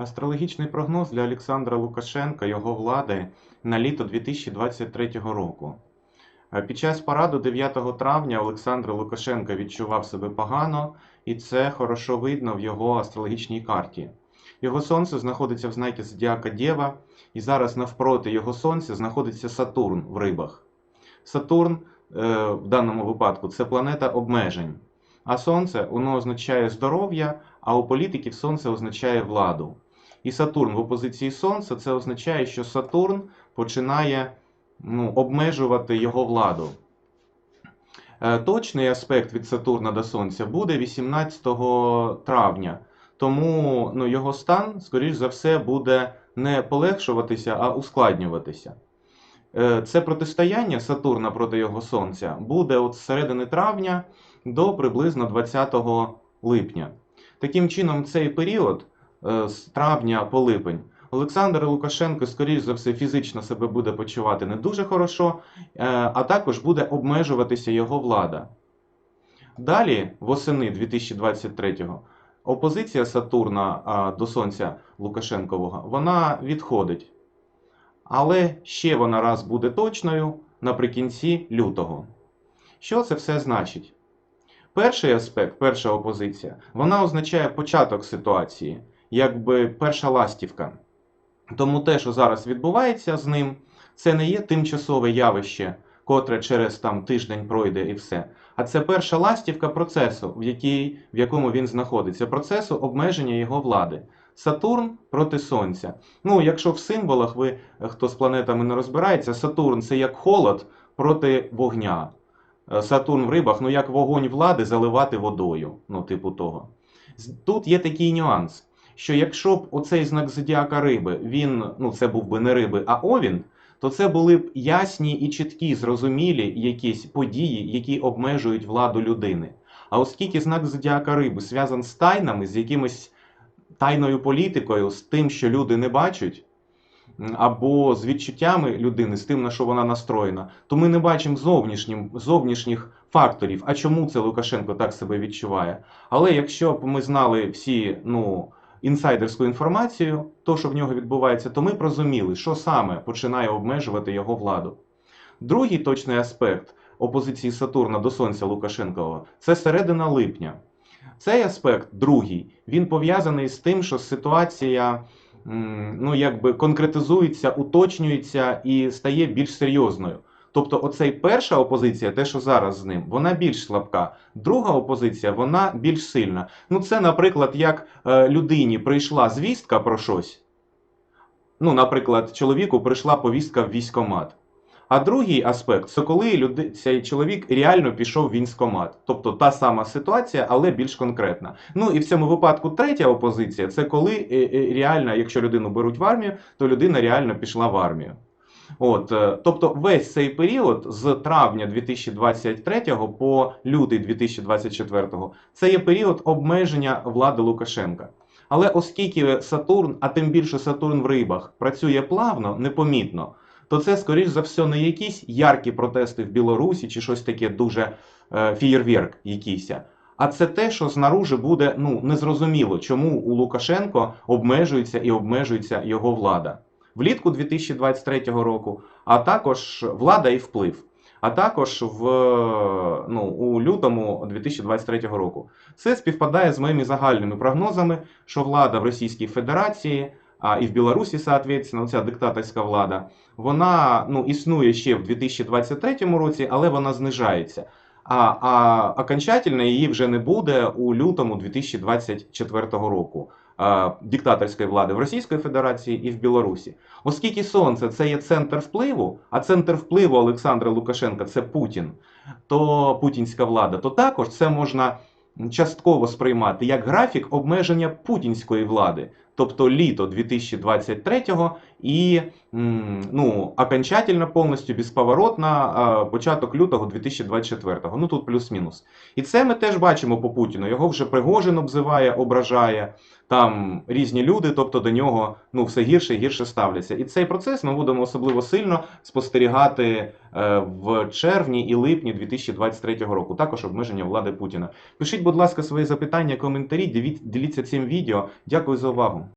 Астрологічний прогноз для Олександра Лукашенка, його влади на літо 2023 року. Е, Під час параду 9 травня Олександр Лукашенко відчував себе погано, і це хорошо видно в його астрологічній карті. Його сонце знаходиться в знакі Зодіака Дєва, і зараз навпроти його сонця знаходиться Сатурн в рибах. Сатурн е, в даному випадку це планета обмежень. А сонце воно означає здоров'я, а у політиків сонце означає владу. І Сатурн в опозиції Сонця це означає, що Сатурн починає ну, обмежувати його владу. Е, Точний аспект від Сатурна до Сонця буде 18 травня. Тому ну, його стан, скоріш за все, буде не полегшуватися, а ускладнюватися. Е, Це протистояння Сатурна проти його Сонця буде от з середини травня до приблизно 20 липня. Таким чином, цей період з травня по липень Олександр Лукашенко, скоріш за все, фізично себе буде почувати не дуже хорошо, е, а також буде обмежуватися його влада. Далі, восени 2023-го, опозиція Сатурна до Сонця Лукашенкового вона відходить. Але ще вона раз буде точною наприкінці лютого. Що це все значить? Перший аспект, перша опозиція, вона означає початок ситуації, якби перша ластівка. Тому те, що зараз відбувається з ним, це не є тимчасове явище, котре через там тиждень пройде і все. А це перша ластівка процесу, в, якій, в якому він знаходиться, процесу обмеження його влади. Сатурн проти Сонця. Ну, якщо в символах ви, хто з планетами не розбирається, Сатурн це як холод проти вогня. Е, Сатурн в рибах, ну як вогонь влади заливати водою, ну, типу того. Тут є такий нюанс, що якщо б оцей знак зодіака риби, він, ну це був би не риби, а овін, то це були б ясні і чіткі, зрозумілі якісь події, які обмежують владу людини. А оскільки знак зодіака риби зв'язаний з тайнами, з якимось тайною політикою, з тим, що люди не бачать, або з відчуттями людини, з тим, на що вона настроєна, то ми не бачимо зовнішнім, зовнішніх факторів. А чому це Лукашенко так себе відчуває? Але якщо б ми знали всі ну, інсайдерську інформацію, то, що в нього відбувається, то ми б розуміли, що саме починає обмежувати його владу. Другий точний аспект опозиції Сатурна до Сонця Лукашенкова це середина липня. Цей аспект, другий, він пов'язаний з тим, що ситуація ну, якби конкретизується, уточнюється і стає більш серйозною. Тобто, оцей перша опозиція, те, що зараз з ним, вона більш слабка. Друга опозиція, вона більш сильна. Ну, це, наприклад, як е, людині прийшла звістка про щось. Ну, наприклад, чоловіку прийшла повістка в військкомат. А другий аспект це коли люди, цей чоловік реально пішов в військкомат. Тобто та сама ситуація, але більш конкретна. Ну і в цьому випадку третя опозиція це коли е, е, реально, якщо людину беруть в армію, то людина реально пішла в армію. От, е, тобто весь цей період з травня 2023 по лютий 2024 це є період обмеження влади Лукашенка. Але оскільки Сатурн, а тим більше Сатурн в рибах, працює плавно, непомітно, то це, скоріш за все, не якісь яркі протести в Білорусі чи щось таке дуже е, фієрверк якийсь. А це те, що знаружи буде ну, незрозуміло, чому у Лукашенко обмежується і обмежується його влада. Влітку 2023 року, а також влада і вплив. А також в ну, у лютому 2023 року. Це співпадає з моїми загальними прогнозами, що влада в Російській Федерації, а і в Білорусі, соответственно, ця диктаторська влада, вона ну, існує ще в 2023 році, але вона знижається. А, а окончательно її вже не буде у лютому 2024 року. Диктаторської влади в Російській Федерації і в Білорусі. Оскільки Сонце це є центр впливу, а центр впливу Олександра Лукашенка це Путін, то путінська влада, то також це можна частково сприймати як графік обмеження путінської влади, тобто літо 2023-го і ну, окончательно повністю безповоротно початок лютого 2024-го. Ну тут плюс-мінус. І це ми теж бачимо по Путіну. Його вже Пригожин обзиває, ображає. Там різні люди, тобто до нього ну все гірше і гірше ставляться. І цей процес ми будемо особливо сильно спостерігати е, в червні і липні 2023 року. Також обмеження влади Путіна. Пишіть, будь ласка, свої запитання, коментарі. Діліться цим відео. Дякую за увагу.